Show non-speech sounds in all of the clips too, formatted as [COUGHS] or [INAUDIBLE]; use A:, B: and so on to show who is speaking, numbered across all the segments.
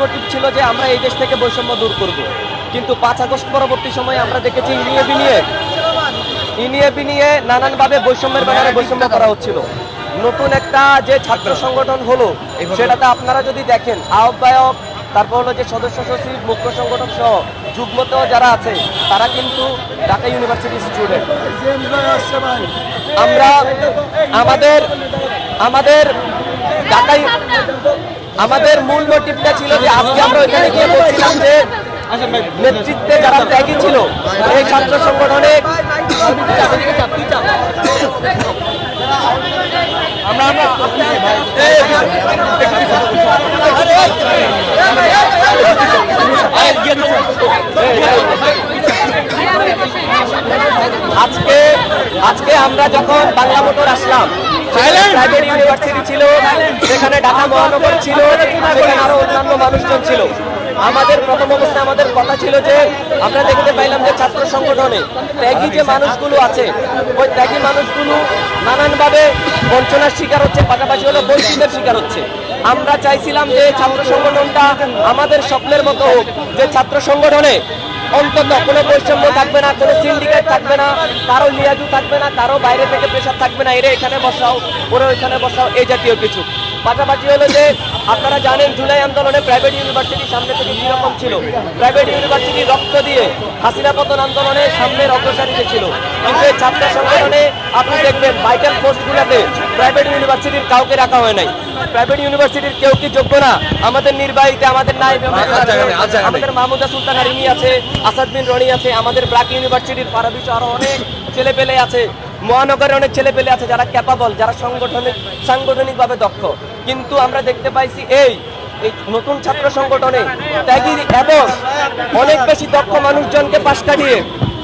A: Motive ছিল যে আমরা এই দেশ থেকে বৈষম্য দূর করব। কিন্তু পাঁচ আগস্ট পরবর্তী সময়ে আমরা দেখেছি ইনিয়ে বিনিয়ে ইনিয়ে বিনিয়ে নানানভাবে বৈষম্যের ব্যাপারে বৈষম্য করা হচ্ছিল। নতুন একটা যে ছাত্র সংগঠন হলো সেটাতে আপনারা যদি দেখেন আহ্বায়ক তারপর হলো যে সদস্য সচিব মুখ্য সংগঠন সহ যুগ্মত যারা আছে তারা কিন্তু ঢাকা ইউনিভার্সিটির স্টুডেন্ট আমরা আমাদের আমাদের ঢাকায় আমাদের মূল মোটিভটা ছিল যে আজকে আমরা ওইখানে গিয়ে বলছিলাম যে নেতৃত্বে যারা ত্যাগী ছিল, এই ছাত্র সংগঠনে আজকে আজকে আমরা যখন বাংলা মোটর আসলাম প্রাইভেট ইউনিভার্সিটি ছিল সেখানে ঢাকা মহানগর ছিল সেখানে আরও অন্যান্য মানুষজন ছিল। আমাদের প্রথম অবস্থায় আমাদের কথা ছিল যে, আমরা দেখতে পাইলাম যে ছাত্র সংগঠনে ত্যাগী যে মানুষগুলো আছে, ওই ত্যাগী মানুষগুলো নানানভাবে বঞ্চনার শিকার হচ্ছে, পাশাপাশি হলো বৈষম্যের শিকার হচ্ছে। আমরা চাইছিলাম যে ছাত্র সংগঠনটা আমাদের স্বপ্নের মতো হোক, যে ছাত্র সংগঠনে অন্তত কোনো বৈষম্য থাকবে না, কোনো সিন্ডিকেট থাকবে না, কারও লিয়াজু থাকবে না, কারও বাইরে থেকে প্রেশার থাকবে না। এরা এখানে বসাও, ওরা ওইখানে বসাও, এই জাতীয় কিছু। পাশাপাশি হলো যে আপনারা জানেন জুলাই আন্দোলনে প্রাইভেট ইউনিভার্সিটির সামনে থেকে কীরকম ছিল। প্রাইভেট ইউনিভার্সিটি রক্ত দিয়ে হাসিনা পতন আন্দোলনে সামনের অগ্রসারিতে ছিল। কিন্তু এই ছাত্র সংগঠনে আপনি দেখবেন ভাইটাল পোস্টগুলোতে প্রাইভেট ইউনিভার্সিটির কাউকে রাখা হয় নাই। প্রাইভেট ইউনিভার্সিটির কেউ কি যোগ্য না? আমাদের নির্বাহীতে আমাদের নাইব আমাদের মাহমুদা সুলতান হারিমি আছে আসাদ বিন রনি আছে আমাদের ব্রাক ইউনিভার্সিটির পারাবিশ আরও অনেক ছেলে পেলে আছে। মহানগরের অনেক ছেলে পেলে আছে যারা ক্যাপাবল যারা সংগঠনিক সাংগঠনিকভাবে দক্ষ। কিন্তু আমরা দেখতে পাইছি এই এই নতুন ছাত্র সংগঠনে ত্যাগী এবং অনেক বেশি দক্ষ মানুষজনকে পাশ কাটিয়ে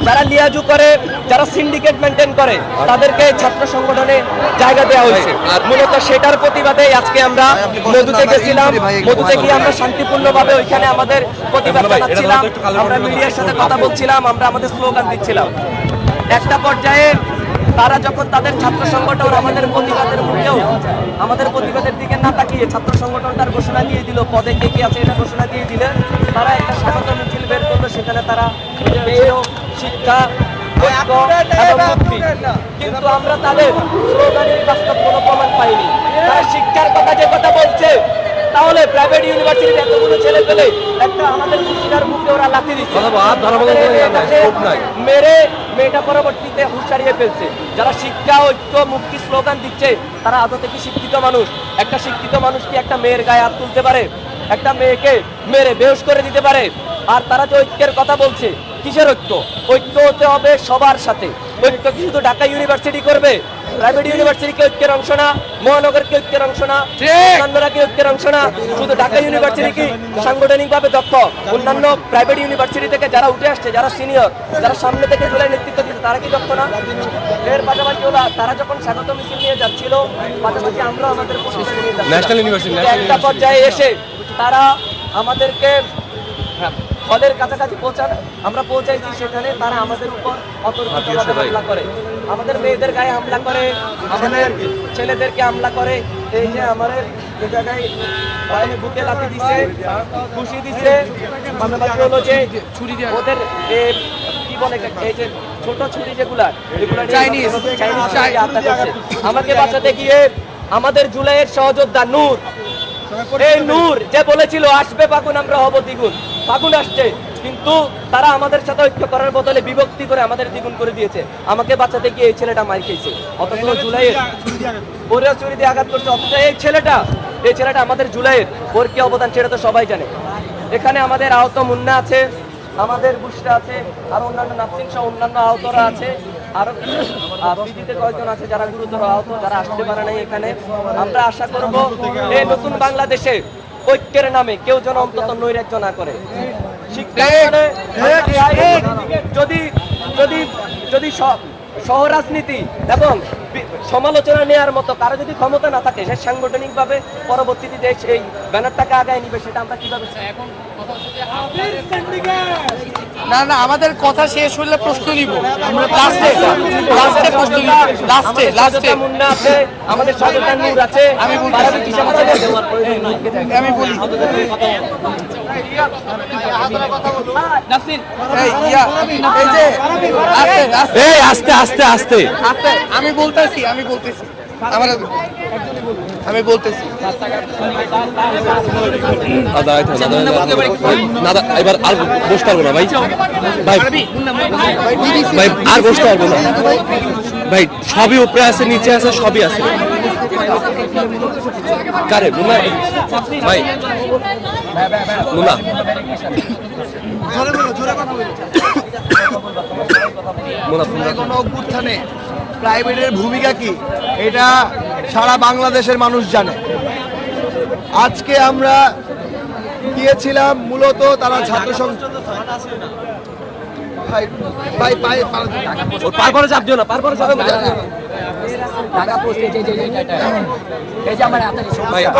A: যারা লিয়াজু করে যারা সিন্ডিকেট মেনটেন করে তাদেরকে ছাত্র সংগঠনে জায়গা দেওয়া হয়েছে। মূলত সেটার প্রতিবাদে আজকে আমরা মধুতে গেছিলাম। মধুতে গিয়ে আমরা শান্তিপূর্ণভাবে ওইখানে আমাদের প্রতিবাদ জানাচ্ছিলাম আমরা মিডিয়ার সাথে কথা বলছিলাম আমরা আমাদের স্লোগান দিচ্ছিলাম। একটা পর্যায়ে তারা যখন তাদের ছাত্র সংগঠন আমাদের প্রতিবাদের মুখেও আমাদের প্রতিবাদের দিকে না তাকিয়ে ছাত্র সংগঠন তার ঘোষণা দিয়ে দিল, পদে কে কে আছে এটা ঘোষণা দিয়ে দিলে তারা একটা স্বাগত মিছিল বের করল, সেখানে তারা শিক্ষা কিন্তু আমরা তাদের স্লোগানের বাস্তব কোনো প্রমাণ পাইনি। তারা শিক্ষার কথা যে কথা বলছে, তাহলে প্রাইভেট ইউনিভার্সিটির এতগুলো একটা আমাদের মুখে ওরা লাথি দিচ্ছে। মেরে মেয়েটা পরবর্তীতে হুঁশ হারিয়ে ফেলছে। যারা শিক্ষা ঐক্য মুক্তি স্লোগান দিচ্ছে তারা আদতে কি শিক্ষিত মানুষ? একটা শিক্ষিত মানুষ কি একটা মেয়ের গায়ে হাত তুলতে পারে? একটা মেয়েকে মেরে বেহুশ করে দিতে পারে? আর তারা যে ঐক্যের কথা বলছে কিসের ঐক্য? ঐক্য হতে হবে সবার সাথে। ঐক্য কি শুধু ঢাকা ইউনিভার্সিটি করবে? প্রাইভেট ইউনিভার্সিটি কি ঐক্যের অংশ না মহানগর কি ঐক্যের অংশ না অন্যান্যরা কি ঐক্যের অংশ না শুধু ঢাকা ইউনিভার্সিটি কি সাংগঠনিক ভাবে দক্ষ? অন্যান্য প্রাইভেট ইউনিভার্সিটি থেকে যারা উঠে আসছে যারা সিনিয়র যারা সামনে থেকে জুলাই নেতৃত্ব দিচ্ছে তারা কি দক্ষ না? এর পাশাপাশি ওরা তারা যখন স্বাগত মিছিল নিয়ে যাচ্ছিল পাশাপাশি আমরা আমাদের।
B: ন্যাশনাল ইউনিভার্সিটি,
A: একটা পর্যায়ে এসে তারা আমাদেরকে হলের কাছাকাছি পৌঁছান। আমরা পৌঁছাইছি সেখানে তারা আমাদের উপর অতর্কিতভাবে হামলা করে। আমাদের মেয়েদের গায়ে হামলা করে আমাদের ছেলেদেরকে। হামলা করে। এই যে আমাদের এই জায়গায় বুকে লাথি দিছে খুশি দিছে। পাশাপাশি হলো যে ওদের কি বলে এই যে ছোট ছুরি যেগুলা এগুলা চাইনিজ চাইনিজ আমাকে বাঁচাতে গিয়ে আমাদের জুলাইয়ের সহযোদ্ধা নূর। এই নূর যে বলেছিল আসবে ফাগুন আমরা হব দ্বিগুণ। ফাগুন আসছে কিন্তু তারা আমাদের সাথে ঐক্য করার বদলে বিভক্তি করে আমাদের দ্বিগুণ করে দিয়েছে। আমাকে বাঁচাতে গিয়ে এই ছেলেটা মার খেয়েছে। অথচ জুলাইয়ের ওরা চুরি দিয়ে আঘাত করছে অথচ এই ছেলেটা এই ছেলেটা আমাদের জুলাইয়ের। ওর কি অবদান সেটা তো সবাই জানে। এখানে আমাদের আহত মুন্না আছে আমাদের বুসরা আছে আর অন্যান্য নাফসিন সহ অন্যান্য আহতরা আছে। আরও বিজিতে কয়েকজন আছে যারা গুরুতর আহত যারা আসতে পারে নাই এখানে। আমরা আশা করব এই নতুন বাংলাদেশে ঐক্যের নামে কেউ যেন অন্তত নৈরাজ্য না করে। মানে আমরা চাই যদি যদি যদি সহরাজনীতি সহ এবং সমালোচনা নেওয়ার মতো কারও যদি ক্ষমতা না থাকে সে সাংগঠনিকভাবে পরবর্তীতে দেশ সেই ব্যানারটাকে আগায় নিবে সেটা আমরা কীভাবে
B: না না আমাদের কথা শেষ হলে প্রশ্ন নিব। লাস্টে লাস্টে প্রশ্ন নিব। লাস্টে লাস্টে
A: মুন্না আছে আমাদের সচেতন নূর আছে।
B: আমি
A: আছে।
B: আমি বলি এই ইয়া এই যে আস্তে আস্তে।
C: আস্তে আস্তে আস্তে।
B: আস্তে আমি বলতেছি আমি বলতেছি। আমার আমি বলতেছি।
C: দাদা এবার আর বসতে পারব না ভাই। ভাই ভাই আর বসতে পারব না। ভাই সবই উপরে আছে নিচে আছে সবই আছে। কারে মুনা ভাই মুনা মুনা
D: কোনো অভ্যুত্থানে। প্রাইভেটের ভূমিকা কি? এটা সারা বাংলাদেশের মানুষ জানে। আজকে আমরা গিয়েছিলাম মূলত তারা ছাত্র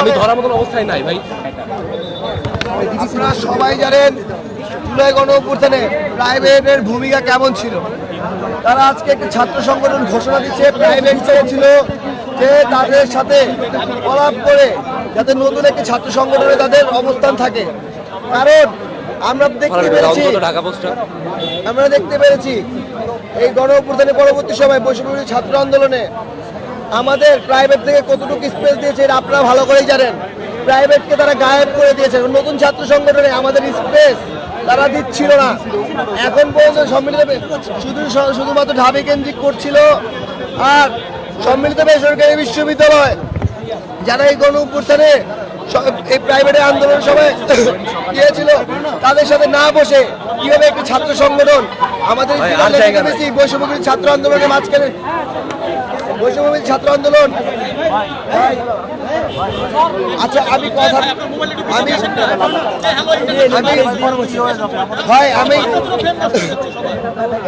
A: আমি ধরার মতন অবস্থায় নাই ভাই।
D: আপনারা সবাই জানেন জুলাই গণ অভ্যুত্থানে প্রাইভেটের ভূমিকা কেমন ছিল? তারা আজকে একটি ছাত্র সংগঠন ঘোষণা দিচ্ছে প্রাইভেট চেয়েছিল যে তাদের সাথে কলাপ করে যাতে নতুন একটি ছাত্র সংগঠনে তাদের অবস্থান থাকে। কারণ আমরা দেখতে পেরেছি আমরা দেখতে পেরেছি এই গণ পরবর্তী সময় বৈষম্য ছাত্র আন্দোলনে আমাদের প্রাইভেট থেকে কতটুকু স্পেস দিয়েছে এটা আপনারা ভালো করেই জানেন। প্রাইভেটকে তারা গায়েব করে দিয়েছে। নতুন ছাত্র সংগঠনে আমাদের স্পেস তারা দিচ্ছিল না। এখন পর্যন্ত সম্মিলিত শুধু শুধুমাত্র ঢাবি কেন্দ্রিক করছিল আর সম্মিলিত বেসরকারি বিশ্ববিদ্যালয়। যারা এই গণ অভ্যুত্থানে স- এই প্রাইভেটে আন্দোলন সবাই গিয়েছিল তাদের সাথে না বসে কীভাবে একটি ছাত্র সংগঠন আমাদের বৈষম্যগুলি ছাত্র আন্দোলনের মাঝখানে বৈষম্যগুলি ছাত্র আন্দোলন আচ্ছা আমি কথা আমি আমি ভাই আমি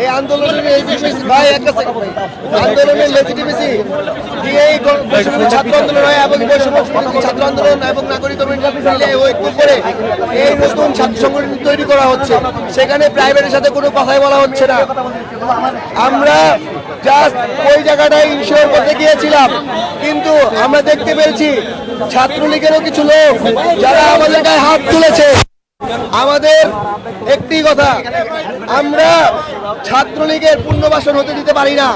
D: এই আন্দোলনের ভাই একটা আন্দোলনের লেজিটিমেসি দিয়ে এই ছাত্র আন্দোলন হয় এবং ছাত্র আন্দোলন এবং নাগরিক ঐক্য করে এই নতুন ছাত্র সংগঠন তৈরি করা হচ্ছে। সেখানে প্রাইভেটের সাথে কোনো কথাই বলা হচ্ছে না। আমরা জাস্ট ওই জায়গাটায় ইনশিওর করতে গিয়েছিলাম। কিন্তু আমরা দেখতে পেয়েছি ছাত্রলীগেরও কিছু লোক যারা আমাদের গায়ে হাত তুলেছে। আমাদের একটি কথা আমরা ছাত্রলীগের পুনর্বাসন হতে দিতে পারি না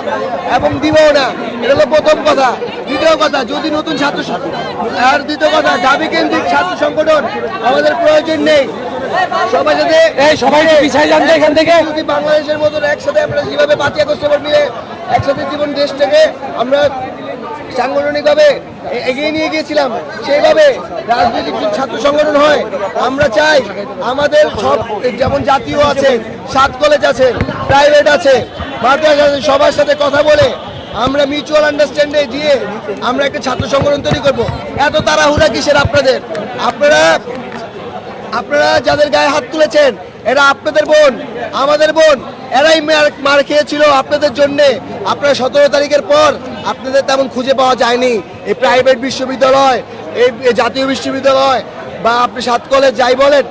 D: এবং দিবও না। এটা হলো প্রথম কথা। দ্বিতীয় কথা যদি নতুন ছাত্র আর দ্বিতীয় কথা দাবি কেন্দ্রিক ছাত্র সংগঠন আমাদের প্রয়োজন নেই। সবাই যদি এই সবাই পিছাই যান এখান থেকে। যদি বাংলাদেশের মতন একসাথে আমরা যেভাবে পাঁচই আগস্ট এবার মিলে একসাথে জীবন দেশটাকে আমরা সাংগঠনিকভাবে এগিয়ে নিয়ে গিয়েছিলাম, সেইভাবে রাজনৈতিক ছাত্র সংগঠন হয়, আমরা চাই আমাদের সব যেমন জাতীয় আছে, সাত কলেজ আছে প্রাইভেট আছে সবার সাথে কথা বলে আমরা মিউচুয়াল আন্ডারস্ট্যান্ডে দিয়ে আমরা একটা ছাত্র সংগঠন তৈরি করব। এত তাড়াহুড়া কিসের আপনাদের? আপনারা আপনারা যাদের গায়ে হাত তুলেছেন, এরা আপনাদের বোন, আমাদের বোন, এরাই মার খেয়েছিল আপনাদের জন্যে। আপনারা সতেরো তারিখের পর আপনাদের তেমন খুঁজে পাওয়া যায়নি। এই প্রাইভেট বিশ্ববিদ্যালয়, এই জাতীয় বিশ্ববিদ্যালয় বা আপনি সাত কলেজ যাই বলেন,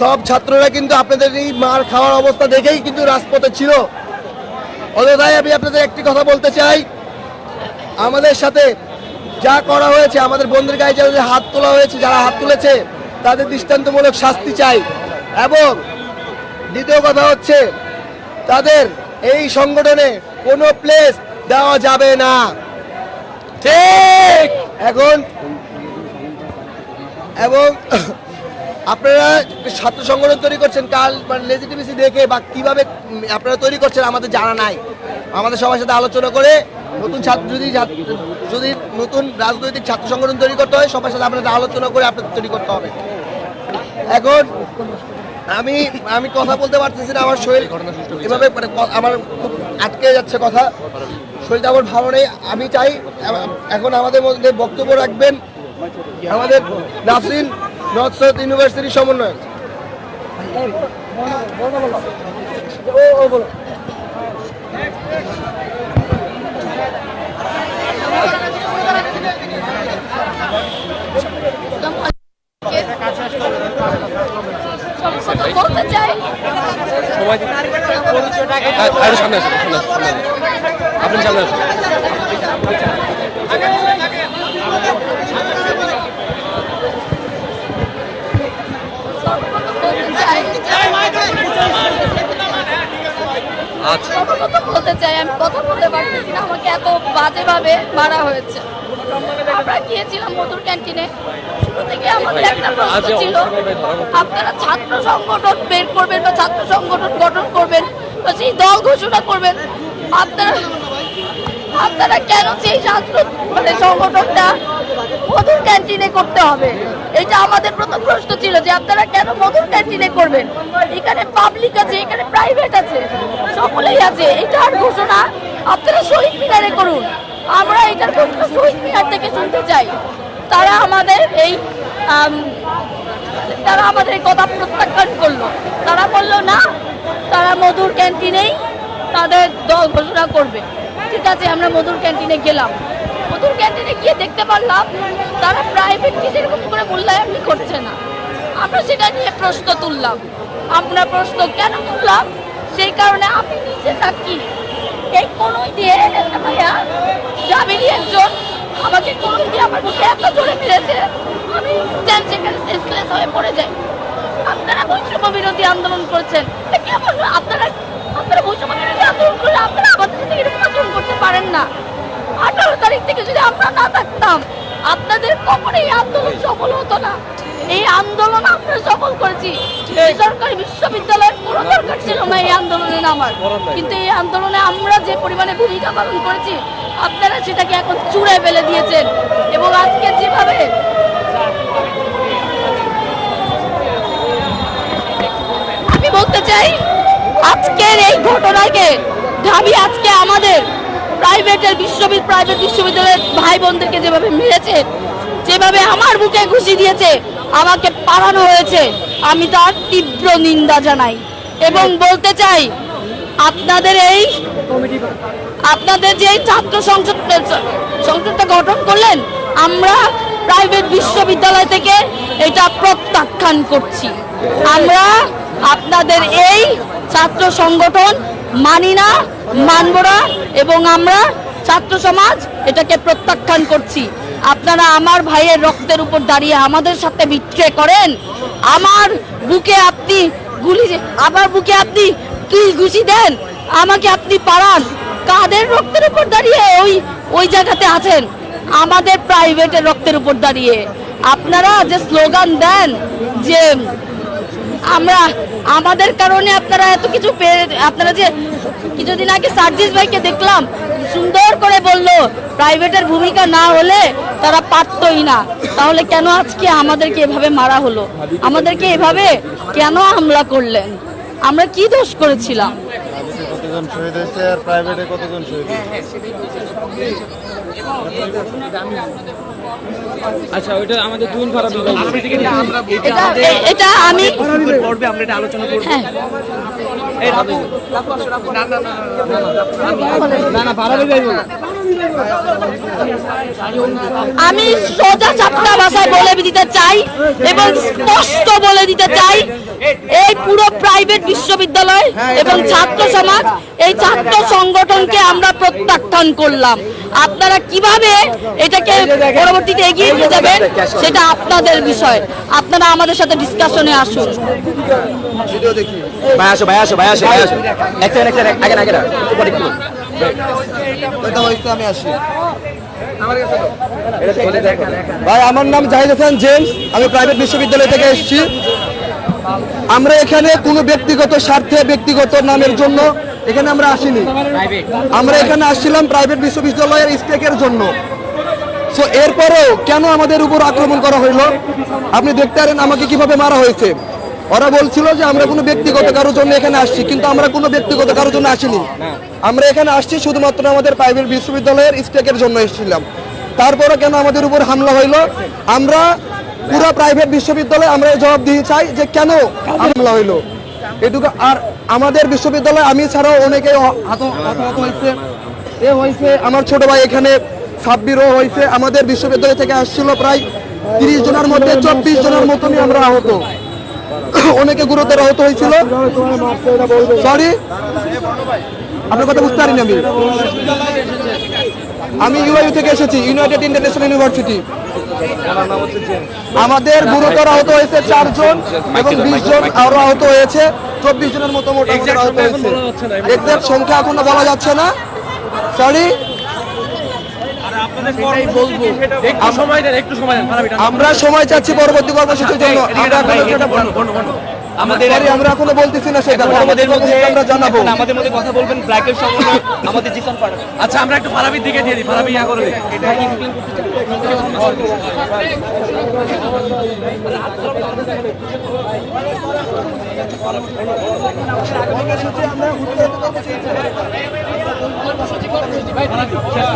D: সব ছাত্ররা কিন্তু আপনাদের এই মার খাওয়ার অবস্থা দেখেই কিন্তু রাজপথে ছিল। অযথাই আমি আপনাদের একটি কথা বলতে চাই। আমাদের সাথে যা করা হয়েছে, আমাদের বন্ধুর গায়ে যাদের হাত তোলা হয়েছে, যারা হাত তুলেছে তাদের দৃষ্টান্তমূলক শাস্তি চাই। এবং দ্বিতীয় কথা হচ্ছে তাদের এই সংগঠনে কোনো প্লেস দেওয়া যাবে না। ঠিক। এখন এবং আপনারা ছাত্র সংগঠন তৈরি করছেন কাল মানে লেজিটিমেসি দেখে বা কীভাবে আপনারা তৈরি করছেন আমাদের জানা নাই। আমাদের সবার সাথে আলোচনা করে নতুন ছাত্র যদি যদি নতুন রাজনৈতিক ছাত্র সংগঠন তৈরি করতে হয় সবার সাথে আপনাদের আলোচনা করে আপনাদের তৈরি করতে হবে। এখন আমি আমি কথা বলতে পারতেছি না, আমার শরীর এভাবে মানে আমার খুব আটকে যাচ্ছে কথা। শরীরটা আমার ভালো নেই, আমি চাই, এখন আমাদের মধ্যে বক্তব্য রাখবেন আমাদের নাসরিন নর্থ সাউথ ইউনিভার্সিটির সমন্বয়ক।
C: দেখছেন ভাই
E: বলতে চাই।
C: সময় দিন হ্যাঁ, সামনে আসুন সামনে আসুন, আপনি সামনে আসুন।
E: বলতে চাই
C: আচ্ছা।
E: সর্বপ্রথম বলতে চাই আমি কথা বলতে পারতেছি না আমাকে এত বাজেভাবে মারা হয়েছে। আমরা গিয়েছিলাম মধুর ক্যান্টিনে। শুরু থেকে আমাদের একটা প্রশ্ন ছিল আপনারা ছাত্র সংগঠন বের করবেন বা ছাত্র সংগঠন গঠন করবেন বা সেই দল ঘোষণা করবেন আপনারা আপনারা কেন সেই ছাত্র মানে সংগঠনটা মধুর ক্যান্টিনে করতে হবে? এটা আমাদের প্রথম প্রশ্ন ছিল যে আপনারা কেন মধুর ক্যান্টিনে করবেন? এখানে পাবলিক আছে এখানে প্রাইভেট আছে সকলেই আছে এটার ঘোষণা আপনারা শহীদ মিনারে করুন। আমরা এটার মিনার থেকে শুনতে চাই। তারা আমাদের এই তারা আমাদের এই কথা প্রত্যাখ্যান করল। তারা বলল, না, তারা মধুর ক্যান্টিনেই তাদের দল ঘোষণা করবে। ঠিক আছে, আমরা মধুর ক্যান্টিনে গেলাম। মধুর ক্যান্টিনে গিয়ে দেখতে পারলাম, তারা প্রাইভেটকে সেরকম করে মূল্যায়নই করছে না। আমরা সেটা নিয়ে প্রশ্ন তুললাম। আমরা প্রশ্ন কেন তুললাম? সেই কারণে আমি নিজে থাকি। এই কোনোই দিয়ে ভাইয়া। জামিনী একজন। আমাকে কোনোই দিয়ে আমার মুখে এত জোরে মেরেছে। আমি স্ট্যান্ড হয়ে পড়ে যাই। আপনারা বৈষম্য বিরোধী আন্দোলন করছেন। কেমন আপনারা আপনারা বৈষম্য বিরোধী আন্দোলন করলে আপনারা আমাদের সাথে এরকম আচরণ করতে পারেন না। আঠারো তারিখ থেকে যদি আমরা না থাকতাম আপনাদের কখনো এই আন্দোলন সফল হতো না। এই আন্দোলন আমরা সফল করেছি। বেসরকারি বিশ্ববিদ্যালয়ের কোনো দরকার ছিল না এই আন্দোলনে নামার। কিন্তু এই আন্দোলনে আমরা যে পরিমাণে ভূমিকা পালন করেছি, আপনারা সেটাকে এখন চূড়ায় ফেলে দিয়েছেন। এবং আজকে যেভাবে আমি বলতে চাই, আজকের এই ঘটনাকে ঢাবি আজকে আমাদের প্রাইভেটের বিশ্ববিদ্যালয় প্রাইভেট বিশ্ববিদ্যালয়ের ভাই বোনদেরকে যেভাবে মেরেছে, যেভাবে আমার বুকে ঘুষি দিয়েছে, আমাকে পালানো হয়েছে, আমি তার তীব্র নিন্দা জানাই এবং বলতে চাই, আপনাদের এই আপনাদের যে ছাত্র সংসদ সংসদটা গঠন করলেন, আমরা প্রাইভেট বিশ্ববিদ্যালয় থেকে এটা প্রত্যাখ্যান করছি। আমরা আপনাদের এই ছাত্র সংগঠন মানি না, মানব না, এবং আমরা ছাত্র সমাজ এটাকে প্রত্যাখ্যান করছি। আপনারা আমার ভাইয়ের রক্তের উপর দাঁড়িয়ে আমাদের সাথে বিট্রে করেন। আমার বুকে আপনি গুলি, আমার বুকে আপনি কি ঘুষি দেন। আমাকে আপনি পাড়ান। কাদের রক্তের উপর দাঁড়িয়ে ওই ওই জায়গাতে আছেন? আমাদের প্রাইভেটের রক্তের উপর দাঁড়িয়ে। আপনারা যে স্লোগান দেন যে আমরা আমাদের কারণে আপনারা এত কিছু পেয়ে আপনারা যে কিছুদিন আগে সার্জিস ভাইকে দেখলাম সুন্দর করে বলল প্রাইভেটের ভূমিকা না হলে তারা পারতই না। তাহলে কেন আজকে আমাদেরকে এভাবে মারা হলো? আমাদেরকে এভাবে কেন হামলা করলেন? আমরা কি দোষ করেছিলাম?
F: কতজন শহীদ হয়েছে আর প্রাইভেটে কতজন শহীদ হয়েছে?
G: আচ্ছা ওইটা আমাদের দুন ফারা
E: এটা আমি
G: পর্বে আমরা এটা আলোচনা করব।
E: আমি সোজা চাপটা ভাষায় বলে দিতে চাই এবং স্পষ্ট বলে দিতে চাই এই পুরো প্রাইভেট বিশ্ববিদ্যালয় এবং ছাত্র সমাজ এই ছাত্র সংগঠনকে আমরা প্রত্যাখ্যান করলাম। আপনারা কীভাবে এটাকে পরবর্তীতে এগিয়ে নিয়ে যাবেন সেটা আপনাদের বিষয়। আপনারা আমাদের সাথে ডিসকাশনে আসুন।
H: ভাই আসো ভাই আসো ভাই ভাই এক সেকেন্ড এক সেকেন্ড আগে আগে না। উপরে একটু।
I: আমি আসি। ভাই আমার নাম জাহিদ হাসান জেমস। আমি প্রাইভেট বিশ্ববিদ্যালয় থেকে এসেছি। আমরা এখানে কোনো ব্যক্তিগত স্বার্থে ব্যক্তিগত নামের জন্য এখানে আমরা আসিনি। আমরা এখানে আসছিলাম প্রাইভেট বিশ্ববিদ্যালয়ের স্টেকের জন্য। সো এরপরেও কেন আমাদের উপর আক্রমণ করা হইল? আপনি দেখতে পারেন আমাকে কীভাবে মারা হয়েছে। ওরা বলছিল যে আমরা কোনো ব্যক্তিগত কারোর জন্য এখানে আসছি, কিন্তু আমরা কোনো ব্যক্তিগত কারোর জন্য আসিনি। আমরা এখানে আসছি শুধুমাত্র আমাদের প্রাইভেট বিশ্ববিদ্যালয়ের স্টেকের জন্য এসেছিলাম। তারপরে কেন আমাদের উপর হামলা হইল? আমরা পুরো প্রাইভেট বিশ্ববিদ্যালয়ে আমরা জবাব দিয়ে চাই যে কেন হামলা হইল। এটুকু আর আমাদের বিশ্ববিদ্যালয়ে, আমি ছাড়াও অনেকে হয়েছে। এ হয়েছে, আমার ছোট ভাই এখানে সাব্বিরও হয়েছে। আমাদের বিশ্ববিদ্যালয় থেকে আসছিল প্রায় তিরিশ জনের মধ্যে চব্বিশ জনের মতনই আমরা আহত। [COUGHS]
D: অনেকে গুরুতর আহত হয়েছিল। সরি আপনার কথা বুঝতে পারিনি আমি। আমি ইউআইউ থেকে এসেছি ইউনাইটেড ইন্টারন্যাশনাল ইউনিভার্সিটি আমাদের গুরুতর আহত হয়েছে চারজন এবং বিশ জন আরও আহত হয়েছে। চব্বিশ জনের মতো মোটামুটি আহত হয়েছে। এক্সাক্ট সংখ্যা এখনও বলা যাচ্ছে না। সরি
H: একটু সময় দেন একটু সময় দেন
D: আমরা সময় চাচ্ছি পরবর্তী কর্মসূচির জন্য। আমরা এখনও সেটা
H: আমাদের
D: আমরা এখনও বলতেছি না সেটা।
H: আমাদের মধ্যে
D: আমরা জানাব।
H: আমাদের মধ্যে কথা বলবেন ব্র্যাকের সঙ্গে আমাদের জিসান পাঠান আচ্ছা আমরা একটু ফারাবির দিকে দিয়ে দিই ফারাবি ইয়া করে দিই। এটা explain করতে চাই। ফারাবি কর্মসূচি দিয়ে দাও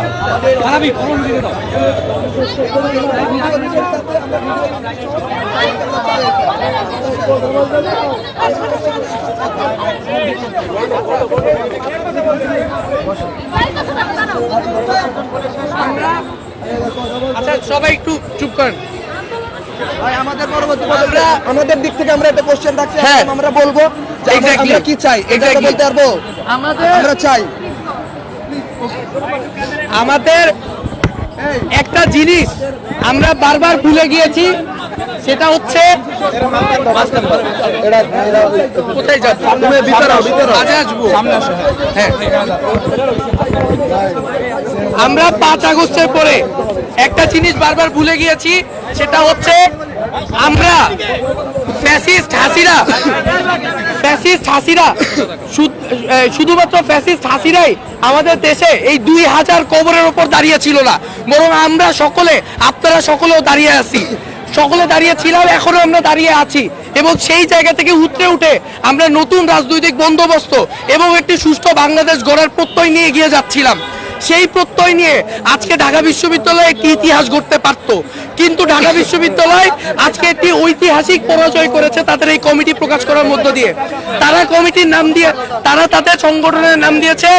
B: আচ্ছা সবাই একটু চুপ করেন।
D: আমাদের পরবর্তী আমাদের দিক থেকে আমরা একটা কোশ্চেন রাখছি
B: হ্যাঁ।
D: আমরা বলব আমরা- কি চাই? এটা বলতে পারব?
B: আমাদের
D: আমরা চাই।
B: আমাদের একটা জিনিস আমরা বারবার ভুলে গিয়েছি সেটা হচ্ছে কোথায় আসব। হ্যাঁ। আমরা পাঁচ আগস্টের পরে একটা জিনিস বারবার ভুলে গিয়েছি সেটা হচ্ছে আমরা ফ্যাসিস্ট হাসিরা ফ্যাসিস্ট হাসিরা শুধুমাত্র ফ্যাসিস্ট হাসিরাই আমাদের দেশে এই দুই হাজার কবরের ওপর না। বরং আমরা সকলে, আপনারা সকলেও দাঁড়িয়ে আছি। সকলে দাঁড়িয়ে ছিলাম, এখনও আমরা দাঁড়িয়ে আছি। এবং সেই জায়গা থেকে উতরে উঠে আমরা নতুন রাজনৈতিক বন্দোবস্ত এবং একটি সুষ্ঠু বাংলাদেশ গড়ার প্রত্যয় নিয়ে এগিয়ে যাচ্ছিলাম। সেই প্রত্যয় নিয়ে আজকে ঢাকা বিশ্ববিদ্যালয়ে একটি ইতিহাস গড়তে পারত। কিন্তু ঢাকা বিশ্ববিদ্যালয় আজকে একটি ঐতিহাসিক পরাজয় করেছে তাদের এই কমিটি প্রকাশ করার মধ্য দিয়ে। তারা কমিটির নাম দিয়ে, তারা তাদের সংগঠনের নাম দিয়েছে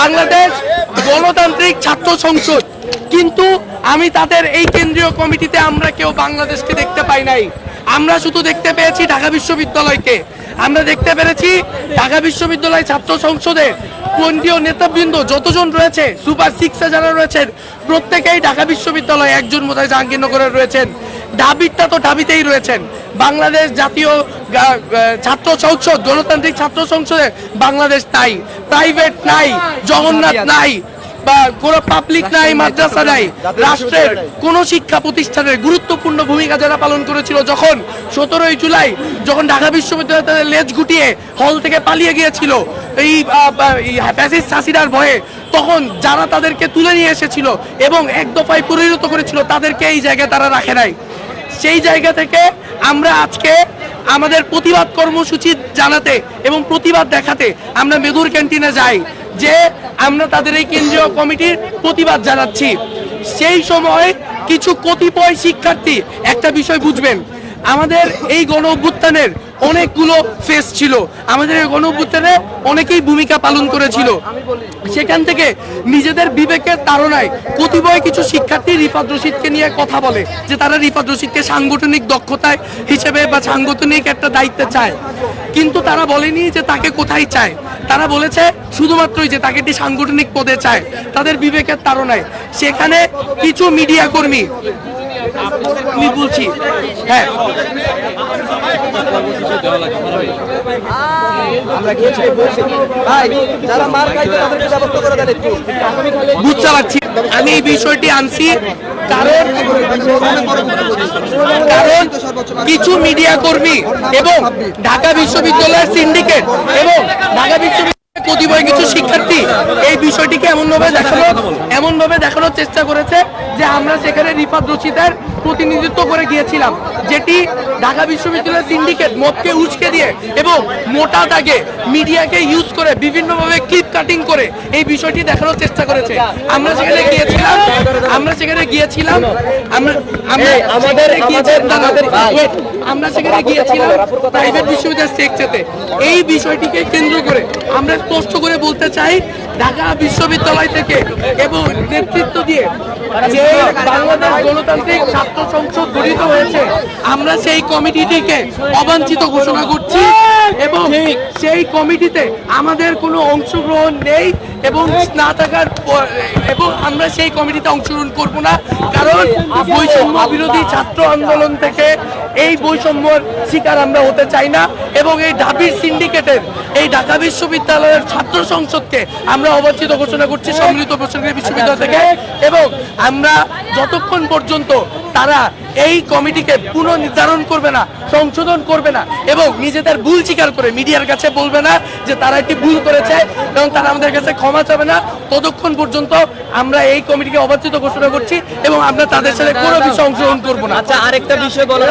B: বাংলাদেশ গণতান্ত্রিক ছাত্র সংসদ। কিন্তু আমি তাদের এই কেন্দ্রীয় কমিটিতে আমরা কেউ বাংলাদেশকে দেখতে পাই নাই। আমরা শুধু দেখতে পেয়েছি ঢাকা বিশ্ববিদ্যালয়কে। আমরা দেখতে পেরেছি ঢাকা বিশ্ববিদ্যালয় ছাত্র সংসদের কেন্দ্রীয় নেতাবৃন্দ যতজন রয়েছে সুপার সিক্সে যারা রয়েছেন প্রত্যেকেই ঢাকা বিশ্ববিদ্যালয়ে একজন বোধহয় জাহাঙ্গীরনগরে রয়েছেন। ঢাবিরটা তো ঢাবিতেই রয়েছেন। বাংলাদেশ জাতীয় ছাত্র সংসদ গণতান্ত্রিক ছাত্র সংসদে বাংলাদেশ নাই। প্রাইভেট নাই জগন্নাথ নাই। বা কোনো পাবলিক নাই মাদ্রাসা নাই রাষ্ট্রের কোন শিক্ষা প্রতিষ্ঠানের গুরুত্বপূর্ণ ভূমিকা যারা পালন করেছিল যখন সতেরোই জুলাই যখন ঢাকা বিশ্ববিদ্যালয় তাদের লেজ গুটিয়ে হল থেকে পালিয়ে গিয়েছিল এই ফ্যাসিস্ট হাসিনার ভয়ে তখন যারা তাদেরকে তুলে নিয়ে এসেছিল এবং এক দফায় পরিণত করেছিল তাদেরকে এই জায়গায় তারা রাখে নাই। সেই জায়গা থেকে আমরা আজকে আমাদের প্রতিবাদ কর্মসূচি জানাতে এবং প্রতিবাদ দেখাতে আমরা মেদুর ক্যান্টিনে যাই। যে আমরা তাদের এই কেন্দ্রীয় কমিটির প্রতিবাদ জানাচ্ছি। সেই সময় কিছু কতিপয় শিক্ষার্থী একটা বিষয় বুঝবেন। আমাদের এই গণ অভ্যুত্থানের অনেকগুলো ফেস ছিল। আমাদের গণ অভ্যুত্থানে অনেকেই ভূমিকা পালন করেছিল। সেখান থেকে নিজেদের বিবেকের তাড়নায় কতিপয় কিছু শিক্ষার্থী রিফাত রশিদকে নিয়ে কথা বলে যে তারা রিফাত রশিদকে সাংগঠনিক দক্ষতায় হিসেবে বা সাংগঠনিক একটা দায়িত্বে চায়। কিন্তু তারা বলেনি যে তাকে কোথায় চায়। তারা বলেছে শুধুমাত্রই যে তাকে একটি সাংগঠনিক পদে চায়। তাদের বিবেকের তাড়নায়। সেখানে কিছু মিডিয়া কর্মী আমি বলছি হ্যাঁ। বুঝতে পারছি। আমি এই বিষয়টি আনছি। কারণ কারণ কিছু মিডিয়া কর্মী এবং ঢাকা বিশ্ববিদ্যালয়ের সিন্ডিকেট এবং ঢাকা বিশ্ববিদ্যালয়ের প্রতিবয় কিছু শিক্ষার্থী এই বিষয়টিকে দেখানো দেখানোর চেষ্টা করেছে যে আমরা সেখানে রিফাত রশিদের প্রতিনিধিত্ব করে গিয়েছিলাম যেটি ঢাকা বিশ্ববিদ্যালয়ের সিন্ডিকেট মতকে উচকে দিয়ে এবং মোটা দাগে মিডিয়াকে ইউজ করে বিভিন্নভাবে ক্লিপ কাটিং করে এই বিষয়টি দেখানোর চেষ্টা করেছে। আমরা সেখানে গিয়েছিলাম আমরা সেখানে গিয়েছিলাম আমরা
A: আমাদের-
B: সেখানে গিয়েছিলাম, আমরা সেখানে প্রাইভেট বিশ্ববিদ্যালয় স্টেক চেতে। এই বিষয়টিকে কেন্দ্র করে আমরা স্পষ্ট করে বলতে চাই ঢাকা বিশ্ববিদ্যালয় থেকে এবং নেতৃত্ব দিয়ে যে বাংলাদেশ গণতান্ত্রিক ছাত্র সংসদ গঠিত হয়েছে আমরা সেই কমিটিটিকে অবাঞ্ছিত ঘোষণা করছি এবং সেই কমিটিতে আমাদের কোনো অংশগ্রহণ নেই এবং না থাকার এবং আমরা সেই কমিটিতে অংশগ্রহণ করব না। কারণ বৈষম্য বিরোধী ছাত্র আন্দোলন থেকে এই বৈষম্যর শিকার আমরা হতে চাই না এবং এই ঢাবির সিন্ডিকেটের, এই ঢাকা বিশ্ববিদ্যালয়ের ছাত্র সংসদকে আমরা অবাচিত ঘোষণা করছি সম্মিলিত বেসরকারি বিশ্ববিদ্যালয় থেকে। এবং আমরা যতক্ষণ পর্যন্ত তারা এই কমিটিকে পুনর্নির্ধারণ করবে না, সংশোধন করবে না এবং নিজেদের ভুল স্বীকার করে মিডিয়ার কাছে বলবে না যে তারা একটি ভুল করেছে এবং তারা আমাদের কাছে ক্ষমা চাবে না। ততক্ষণ পর্যন্ত আমরা এই কমিটিকে অবাঞ্ছিত ঘোষণা করছি এবং আমরা তাদের সাথে কোনো বিষয়ে অংশগ্রহণ করব না।
A: আচ্ছা আরেকটা বিষয় বলো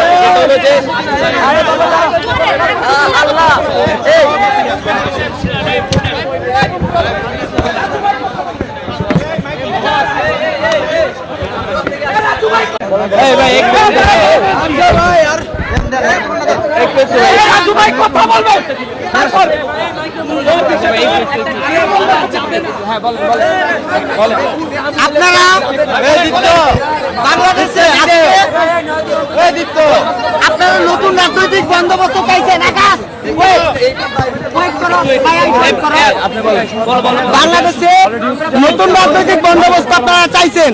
A: এই এই ভাই এক
B: রাজু ভাই
J: আপনারা নতুন রাজনৈতিক বন্দোবস্ত চাইছেন বাংলাদেশে নতুন রাজনৈতিক বন্দোবস্ত আপনারা চাইছেন।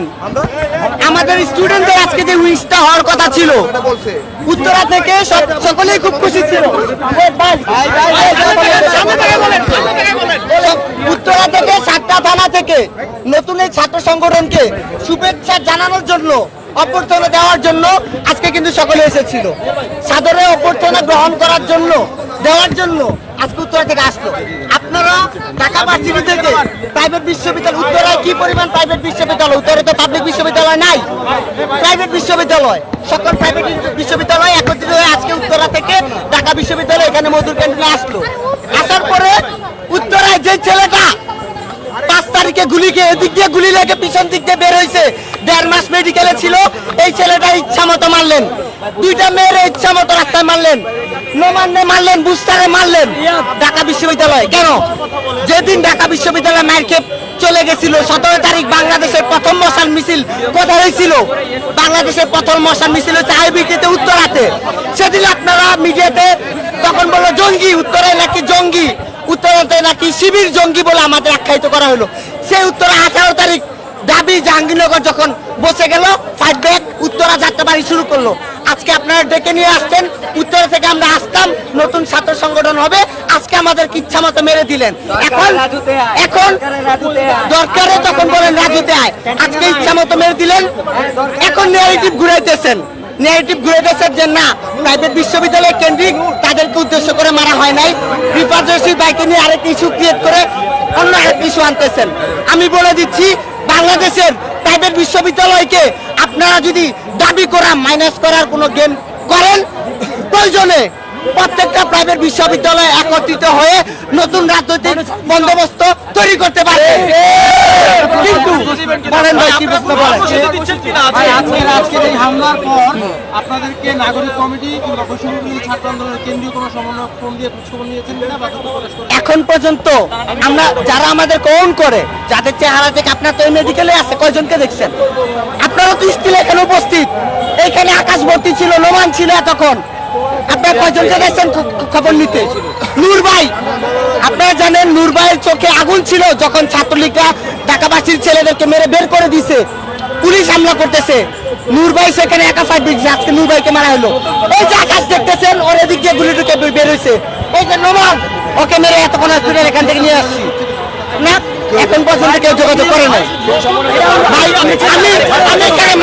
J: আমাদের স্টুডেন্টদের আজকে যে উইংসটা হওয়ার কথা ছিল, উত্তরা থেকে সব- সকলেই খুব খুশি ছিল উত্তরা থেকে সাতটা থানা থেকে নতুন এই ছাত্র সংগঠনকে শুভেচ্ছা জানানোর জন্য অভ্যর্থনা দেওয়ার জন্য আজকে কিন্তু সকলে এসেছিল সাদরে অভ্যর্থনা গ্রহণ করার জন্য দেওয়ার জন্য আজকে উত্তরা থেকে আসলো। আপনারা ঢাকা ভার্সিটি থেকে প্রাইভেট বিশ্ববিদ্যালয়, উত্তরায় কি পরিমাণ প্রাইভেট বিশ্ববিদ্যালয়? উত্তরে তো পাবলিক বিশ্ববিদ্যালয় নাই। প্রাইভেট বিশ্ববিদ্যালয়, সকল প্রাইভেট বিশ্ববিদ্যালয় একত্রিত হয়ে আজকে উত্তরা থেকে ঢাকা বিশ্ববিদ্যালয়, এখানে মধুর ক্যান্টিনে আসলো। আসার পরে উত্তরায় যে ছেলেটা পাঁচ তারিখে গুলি খেয়ে, এদিক দিয়ে গুলি লেগে পিছন দিক দিয়ে বের হয়েছে, দেড় মাস মেডিকেলে ছিল, এই ছেলেটা ইচ্ছা মতো মারলেন। দুইটা মেয়ের ইচ্ছা মতো রাস্তায় মারলেন। ঢাকা বিশ্ববিদ্যালয়, কেন? যেদিন ঢাকা বিশ্ববিদ্যালয় চলে গেছিল, সতেরো তারিখ বাংলাদেশের প্রথম মশাল মিছিল কোথায় বাংলাদেশের প্রথম মশাল মিছিল উত্তরাতে। সেদিন আপনারা মিডিয়াতে তখন বলল, জঙ্গি, উত্তরে নাকি জঙ্গি? উত্তরাতে নাকি শিবির জঙ্গি বলে আমাদের আখ্যায়িত করা হলো। সেই উত্তরা আঠারো তারিখ দাবি জাহাঙ্গীরনগর যখন বসে গেল ফাইট ব্যাক উত্তরা যাত্রাবাড়ি শুরু করল। আজকে আপনারা ডেকে নিয়ে আসতেন উত্তরা থেকে আমরা আসতাম নতুন ছাত্র সংগঠন হবে। আজকে আমাদের ইচ্ছা মতো মেরে দিলেন। এখন এখন দরকারে তখন বলেন রাজুতে আয়। আজকে ইচ্ছা মতো মেরে দিলেন। এখন নেগেটিভ ঘুরাইতেছেন। নেগেটিভ ঘুরাইতেছেন যে না প্রাইভেট বিশ্ববিদ্যালয় কেন্দ্রিক তাদেরকে উদ্দেশ্য করে মারা হয় নাই। রিফার্জেসি বাইকে নিয়ে আরেক ইস্যু ক্রিয়েট করে অন্য আরেক ইস্যু আনতেছেন। আমি বলে দিচ্ছি বাংলাদেশের প্রাইভেট বিশ্ববিদ্যালয়কে আপনারা যদি দাবি করা মাইনাস করার কোনো গেম করেন প্রয়োজনে প্রত্যেকটা প্রাইভেট বিশ্ববিদ্যালয় একত্রিত হয়ে নতুন রাজনৈতিক বন্দোবস্ত তৈরি করতে পারে। কিন্তু বলেন ভাই কি প্রশ্ন বলেন
C: আজকের আজকের এই হামলার পর আপনাদেরকে নাগরিক কমিটি কিংবা বৈষম্য ছাত্র আন্দোলনের কেন্দ্রীয় কোনো সমন্বয় ফোন দিয়ে খোঁজ নিয়েছেন কিনা বা তথ্য প্রকাশ করেছেন?
J: এখন পর্যন্ত আমরা যারা আমাদের কোন করে যাদের চেহারা থেকে আপনার তো মেডিকেলে আছে কয়জনকে দেখছেন? আপনারা তো স্টিল এখানে উপস্থিত। এইখানে আকাশ ভর্তি ছিল নোমান ছিল এতক্ষণ। আপনারা কয়জনকে খ- খবর নিতে? নূর ভাই, আপনারা জানেন নূর ভাইয়ের চোখে আগুন ছিল যখন ছাত্রলীগরা ঢাকাবাসীর ছেলেদেরকে মেরে বের করে দিছে। পুলিশ হামলা করতেছে। নূর ভাই সেখানে একা ফাইট দিচ্ছে আজকে নূর ভাইকে মারা হলো। এই যে আকাশ দেখতেছেন, ওর এদিক দিয়ে গুলি ঢুকে বের হয়েছে এই যে নোমান, ওকে মেরে এতক্ষণ হসপিটাল এখান থেকে নিয়ে আসছি। এখন পর্যন্ত কেউ যোগাযোগ করে নাই। ভাই, আমি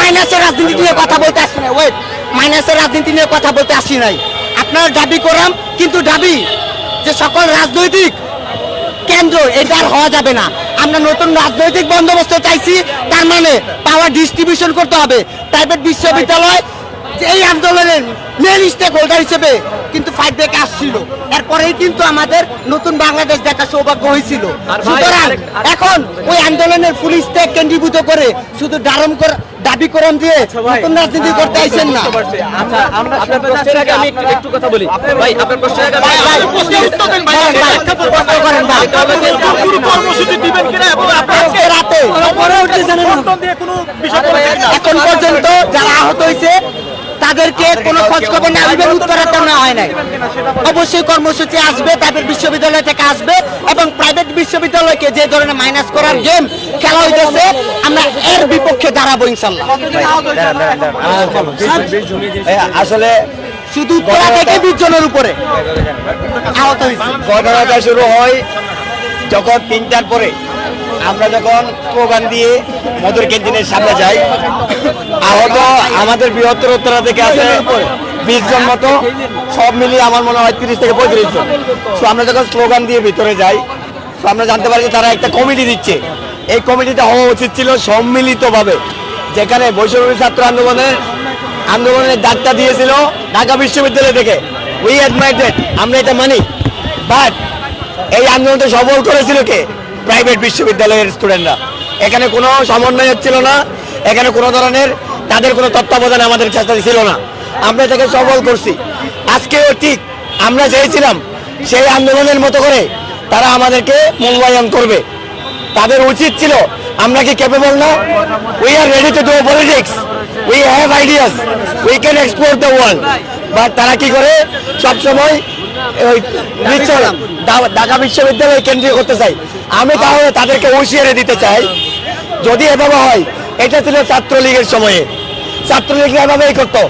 J: মাইনাসের রাজনীতি নিয়ে কথা বলতে আসি না ওয়েট মাইনাসের রাজনীতি নিয়ে কথা বলতে আসি নাই। আপনারা দাবি করাম কিন্তু দাবি যে সকল রাজনৈতিক কেন্দ্র এটা আর হওয়া যাবে না। আমরা নতুন রাজনৈতিক বন্দোবস্ত চাইছি, তার মানে পাওয়ার ডিস্ট্রিবিউশন করতে হবে। প্রাইভেট বিশ্ববিদ্যালয় এই আন্দোলনের মেন স্টেক হোল্ডার হিসেবে কিন্তু ফাইট ব্রেক আসছিল। এরপরেই কিন্তু আমাদের নতুন বাংলাদেশ দেখা সৌভাগ্য হয়েছিল। সুতরাং এখন ওই আন্দোলনের ফুল স্টেক কেন্দ্রীভূত করে শুধু ডারম কর- দাবি করম দিয়ে নতুন রাজনীতি করতে আইছেন না।
A: আচ্ছা আমরা আপনার প্রশ্নের আগে আমি একটু একটু কথা বলি। ভাই আপনার প্রশ্নের আগে আমি-
J: ভাই, ভাই, বলেন, ভাই, প্রশ্ন করেন, ভাই। আজকে রাতে এখন পর্যন্ত যারা আহত হয়েছে তাদেরকে কোনো খোঁজ খবর না দিবেন উত্তরাতে না হয় নাই। অবশ্যই কর্মসূচি আসবে তাদের বিশ্ববিদ্যালয় থেকে আসবে এবং প্রাইভেট বিশ্ববিদ্যালয়কে যে ধরনের মাইনাস করার গেম খেলা হইতেছে আমরা এর বিপক্ষে দাঁড়াবো ইনশাল্লাহ
K: আসলে
J: শুধু উত্তরা থেকে বিশ জনের উপরে। আহত হয়েছে।
K: ঘটনাটা শুরু হয় যখন তিনটার পরে। আমরা যখন স্লোগান দিয়ে মধুর ক্যান্টিনের সামনে যাই, আহত আমাদের বৃহত্তর উত্তরা থেকে আছে বিশ জন মতো, সব মিলিয়ে আমার মনে হয় তিরিশ থেকে পঁয়ত্রিশ জন। তো আমরা যখন স্লোগান দিয়ে ভিতরে যাই তো আমরা জানতে পারি যে তারা একটা কমিটি দিচ্ছে। এই কমিটিটা হওয়া উচিত ছিল সম্মিলিতভাবে, যেখানে বৈষম্য ছাত্র আন্দোলনের আন্দোলনের ডাকটা দিয়েছিল ঢাকা বিশ্ববিদ্যালয় থেকে। উই অ্যাডমাইটেড আমরা এটা মানি। বাট এই আন্দোলনটা সফল করেছিল কে? প্রাইভেট বিশ্ববিদ্যালয়ের স্টুডেন্টরা এখানে কোনো সমন্বয় হচ্ছিল না, এখানে কোনো ধরনের তাদের কোনো তত্ত্বাবধান আমাদের কাছে ছিল না। আমরা এটাকে সফল করছি। আজকেও ঠিক আমরা চেয়েছিলাম সেই আন্দোলনের মতো করে তারা আমাদেরকে মূল্যায়ন করবে। তাদের উচিত ছিল, আমরা কি ক্যাপেবল না? We are ready to do politics we have ideas we can explore the world but তারা কি করে? সবসময় ওই ঢাকা বিশ্ববিদ্যালয় কেন্দ্রীয় করতে চাই। আমি তাহলে তাদেরকে হুঁশিয়ারি দিতে চাই, যদি এভাবে হয়, এটা ছিল ছাত্রলীগের সময়ে। ছাত্রলীগ এভাবেই করতো।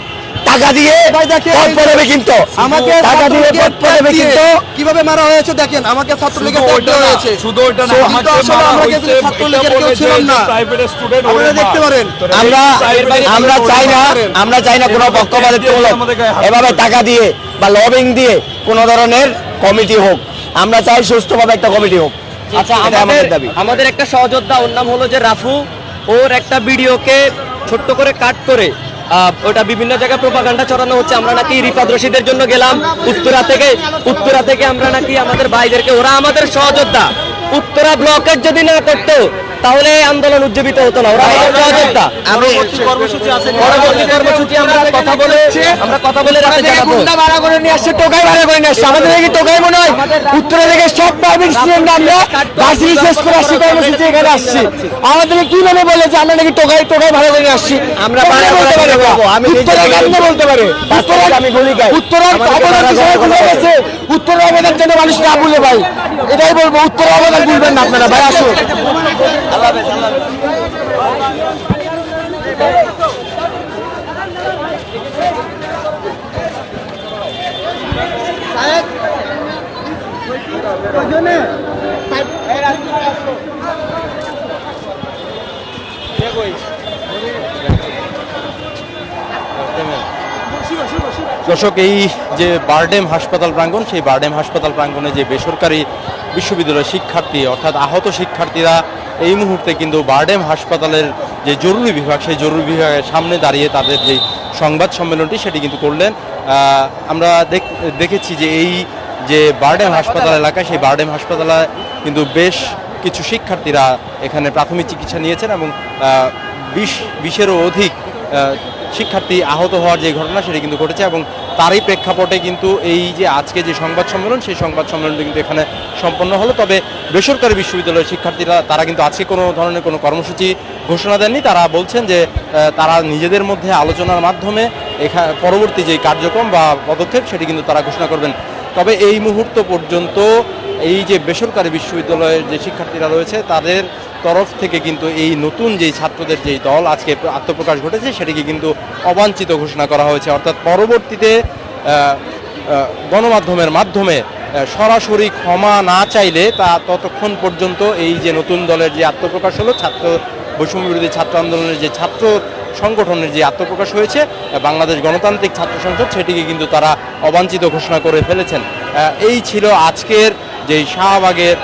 K: টাকা দিয়ে পদ পদবি কিন্তু।
I: আমাকে
K: টাকা দিয়ে পদবি কিন্তু।
I: কীভাবে মারা হয়েছে দেখেন আমাকে ছাত্রলীগের দেওয়া হয়েছে।
C: শুধু ওইটা না, আমাকে
I: আসলে আমরা কিন্তু ছাত্রলীগের কেউ ছিলাম না।
C: ওরে
I: আপনারা দেখতে পারেন।
K: আমরা আমরা চাই না আমরা চাই না কোনো পক্ষপাতিত্বমূলক এভাবে টাকা দিয়ে বা লবিং দিয়ে কোনো ধরনের কমিটি হোক। আমরা চাই সুস্থভাবে একটা কমিটি হোক।
A: আচ্ছা আমাদের
K: আমাদের
A: একটা সহযোদ্ধা ওর নাম হলো যে রাফু। ওর একটা ভিডিওকে ছোট্ট করে কাট করে ওটা বিভিন্ন জায়গায় প্রোপাগান্ডা চড়ানো হচ্ছে। আমরা নাকি রিফাত রশিদের জন্য গেলাম। উত্তরা থেকে উত্তরা থেকে আমরা নাকি আমাদের ভাইদেরকে, ওরা আমাদের সহযোদ্ধা। উত্তরা ব্লকের যদি না করতো তাহলে আন্দোলন উজ্জীবিত হতো না। ওরা পরবর্তী কর্মসূচি আমরা কথা বলে আমরা কথা বলে
K: ভাড়া করে নিয়ে আসছে টোকাই ভাড়া করে নিয়ে আসছে। আমাদের কি টোকাই মনে হয় উত্তরা থেকে সব প্রাইভেট স্টুডেন্ট আমরা ভার্সিটি শেষ করে আসছি কর্মসূচি এখানে আসছি। বলে যে আমরা নাকি টোকাই টোকাই ভাড়া করে নিয়ে আসছি?
A: আমরা
K: বলতে পারে
A: আমি নিজে
K: উত্তরা
A: থেকে
K: কেমনে বলতে পারে? উত্তরা
A: আমি গুলি খাই।
K: অবদান
A: ভাড়া
K: ভুলে গেছে উত্তরের অবদান যেন মানুষ না ভুলে ভাই এটাই বলব। উত্তরের অবদান ভুলবেন না আপনারা। ভাই আসুন
L: দর্শক, এই যে বারডেম হাসপাতাল প্রাঙ্গণ, সেই বারডেম হাসপাতাল প্রাঙ্গণে যে বেসরকারি বিশ্ববিদ্যালয়ের শিক্ষার্থী, অর্থাৎ আহত শিক্ষার্থীরা এই মুহূর্তে কিন্তু বারডেম হাসপাতালের যে জরুরি বিভাগ, সেই জরুরি বিভাগের সামনে দাঁড়িয়ে তাদের যে সংবাদ সম্মেলনটি সেটি কিন্তু করলেন। আমরা দেখ- দেখেছি যে এই যে বারডেম হাসপাতাল এলাকা, সেই বারডেম হাসপাতালে কিন্তু বেশ কিছু শিক্ষার্থীরা এখানে প্রাথমিক চিকিৎসা নিয়েছেন এবং বিশ, বিশেরও অধিক শিক্ষার্থী আহত হওয়ার যে ঘটনা সেটি কিন্তু ঘটেছে এবং তারই প্রেক্ষাপটে কিন্তু এই যে আজকে যে সংবাদ সম্মেলন, সেই সংবাদ সম্মেলনটি কিন্তু এখানে সম্পন্ন হলো। তবে বেসরকারি বিশ্ববিদ্যালয়ের শিক্ষার্থীরা, তারা কিন্তু আজকে কোনো ধরনের কোনো কর্মসূচি ঘোষণা দেননি। তারা বলছেন যে তারা নিজেদের মধ্যে আলোচনার মাধ্যমে এখানে পরবর্তী যে কার্যক্রম বা পদক্ষেপ, সেটি কিন্তু তারা ঘোষণা করবেন। তবে এই মুহূর্ত পর্যন্ত এই যে বেসরকারি বিশ্ববিদ্যালয়ের যে শিক্ষার্থীরা রয়েছে, তাদের তরফ থেকে কিন্তু এই নতুন যেই ছাত্রদের যেই দল আজকে আত্মপ্রকাশ ঘটেছে, সেটিকে কিন্তু অবাঞ্ছিত ঘোষণা করা হয়েছে। অর্থাৎ পরবর্তীতে গণমাধ্যমের মাধ্যমে সরাসরি ক্ষমা না চাইলে তা ততক্ষণ পর্যন্ত এই যে নতুন দলের যে আত্মপ্রকাশ হলো, ছাত্র বৈষম্য বিরোধী ছাত্র আন্দোলনের যে ছাত্র সংগঠনের যে আত্মপ্রকাশ হয়েছে, বাংলাদেশ গণতান্ত্রিক ছাত্র সংসদ, সেটিকে কিন্তু তারা অবাঞ্ছিত ঘোষণা করে ফেলেছেন। এই ছিল আজকের যেই শাহবাগের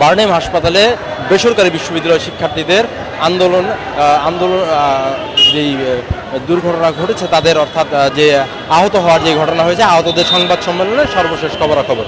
L: বার্নেম হাসপাতালে বেসরকারি বিশ্ববিদ্যালয়ের শিক্ষার্থীদের আন্দোলন আন্দোলন যেই দুর্ঘটনা ঘটেছে, তাদের অর্থাৎ যে আহত হওয়ার যে ঘটনা হয়েছে, আহতদের সংবাদ সম্মেলনে সর্বশেষ খবরাখবর।